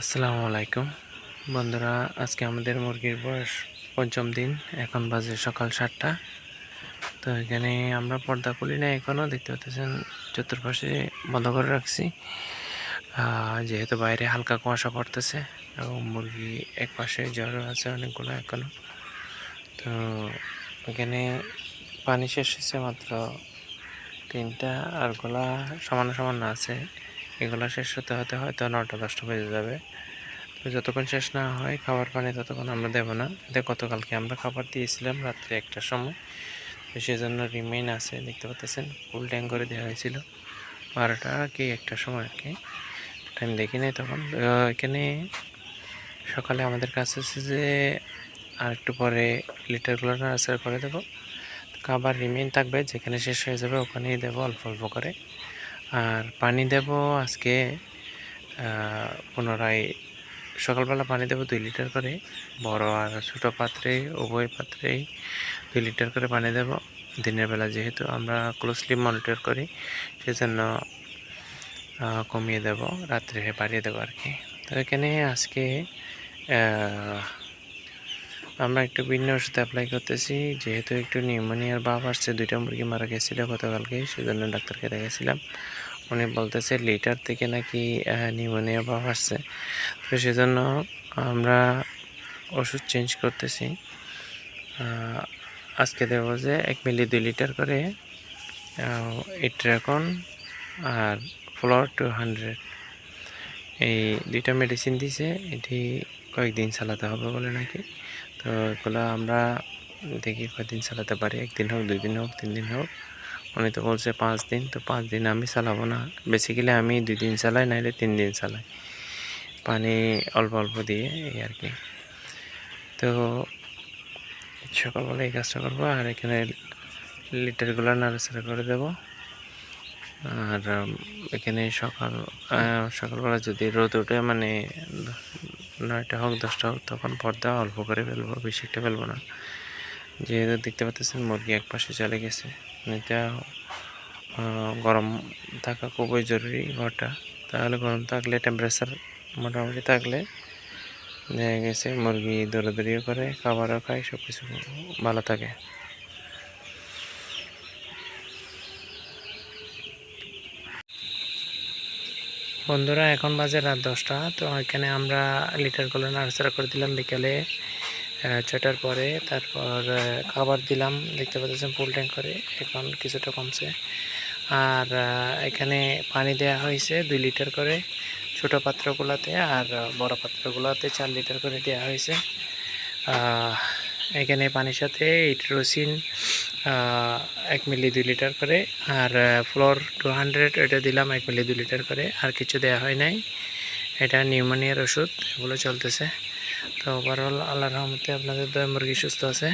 আসসালামু আলাইকুম। বন্ধুরা, আজকে আমাদের মুরগির বয়স পঞ্চম দিন। এখন বাজে সকাল সাতটা। তো এখানে আমরা পর্দা খুলি না এখনও দেখতে পাচ্ছেন চতুর্পাশে বন্ধ করে রাখছি। যেহেতু বাইরে হালকা কুয়াশা পড়তেছে এবং মুরগি এক পাশে জ্বর আছে অনেকগুলো এখনও তো এখানে পানি শেষ হয়েছে মাত্র তিনটা, আর গোলা সমান সমান আছে। এগুলো শেষ হতে হতে হয়তো নটা, দশটা বেজে যাবে। তো যতক্ষণ শেষ না হয় খাবার পানি ততক্ষণ আমরা দেবো না। এটা গতকালকে আমরা খাবার দিয়েছিলাম রাত্রে একটার সময়। তো সেজন্য রিমেইন আছে, দেখতে পাচ্ছেন ফুল ট্যাঙ্ক করে দেওয়া হয়েছিল। বারোটা কি একটার সময় আর কি। টাইম দেখি নাই তখন। এখানে সকালে আমাদের কাছে আছে যে আর একটু পরে লিটারগুলো নাড়াচাড়া করে দেবো। খাবার রিমেইন থাকবে, যেখানে শেষ হয়ে যাবে ওখানেই দেবো অল্প অল্প করে। আর পানি দেব আজকে পুনরায় সকালবেলা পানি দেবো দুই লিটার করে, বড় আর ছোটো পাত্রে, উভয় পাত্রেই দুই লিটার করে পানি দেব। দিনের বেলা যেহেতু আমরা ক্লোজলি মনিটর করি, সেজন্য কমিয়ে দেব, রাত্রে বাড়িয়ে দেবো আর কি। তো এখানে আজকে আমরা একটু ভিন্ন ওষুধ অ্যাপ্লাই করতেছি। যেহেতু একটু নিউমোনিয়ার ভাব আসছে, দুইটা মুরগি মারা গেছিল গতকালকে, সেজন্য ডাক্তারকে দেখেছিলাম উনি বলতেছে লিটার থেকে নাকি নিউমোনিয়া ভাব আসছে। তো সেজন্য আমরা ওষুধ চেঞ্জ করতেছি। আজকে দেবো যে এক মিলি দুই লিটার করে ইট্রাকন আর ফ্লোর টু হান্ড্রেড এই দুইটা মেডিসিন দিছে, এটি কয়েকদিন চালাতে হবে বলে নাকি। তো এগুলো আমরা দেখি কয়েকদিন চালাতে পারি, একদিন হোক, দুই দিন হোক, তিন দিন হোক। উনি তো বলছে পাঁচ দিন, তো পাঁচ দিন আমি চালাবো না। বেসিক্যালি আমি দুই দিন চালাই নাহলে তিন দিন চালাই। পানি অল্প অল্প দিয়ে এই আর কি। তো সকালবেলা এই কাজটা করব, আর এখানে লিটারগুলো নাড়াচাড়া করে দেবো। আর এখানে সকাল সকালবেলা যদি রোদ ওঠে মানে নয়টা হোক, দশটা হোক, তখন পর্দা অল্প করে ফেলব, বেশি একটা ফেলব না। যেহেতু দেখতে পাচ্ছেন, মুরগি এক পাশে চলে গেছে। এটা গরম থাকা খুবই জরুরি ঘরটা। তাহলে গরম থাকলে টেম্পারেচার মোটামুটি থাকলে দেখা গেছে মুরগি দৌড়াদৌড়িও করে, খাবারও খায় সব কিছু ভালো থাকে। বন্ধুরা, এখন বাজে রাত দশটা, তো এখানে আমরা লিটার লিটারগুলো নাড়াচাড়া করে দিলাম। বিকেলে ছটার পরে তারপর খাবার দিলাম, দেখতে পাচ্ছেন ফুল ট্যাঙ্ক করে, এখন কিছুটা কমছে। আর এখানে পানি দেয়া হয়েছে দুই লিটার করে ছোট পাত্রগুলোতে আর বড় পাত্রগুলোতে চার লিটার করে দেওয়া হয়েছে। এখানে পানির সাথে ইট্রোসিন এক মিলি দুই লিটার করে আর ফ্লোর টু হান্ড্রেড, এটা দিলাম এক মিলি দুই লিটার করে, আর কিছু দেওয়া হয় নাই। এটা নিউমোনিয়ার ওষুধ, এগুলো চলতেছে। তো ওভারঅল আল্লাহ রহমতে আপনাদের দয় মুরগি সুস্থ আছে।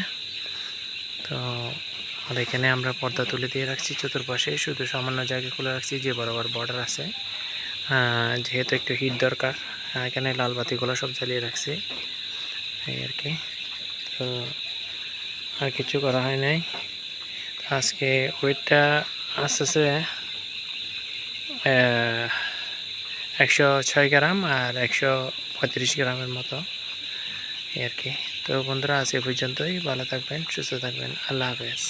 তো আর এখানে আমরা পর্দা তুলে দিয়ে রাখছি চতুর্পাশে। শুধু সামান্য জায়গা খুলে রাখছি যে বরাবর বর্ডার আছে। যেহেতু একটু হিট দরকার এখানে লাল বাতিগুলো সব জ্বালিয়ে রাখছি। এই আর কি। তো আর কিছু করা হয় নাই। আজকে ওয়েটটা আসতেছে একশো ছয় গ্রাম আর একশো পঁয়ত্রিশ গ্রামের মতো। এই আর কি তো বন্ধুরা আজ এ পর্যন্তই। ভালো থাকবেন সুস্থ থাকবেন। আল্লাহ হাফেজ।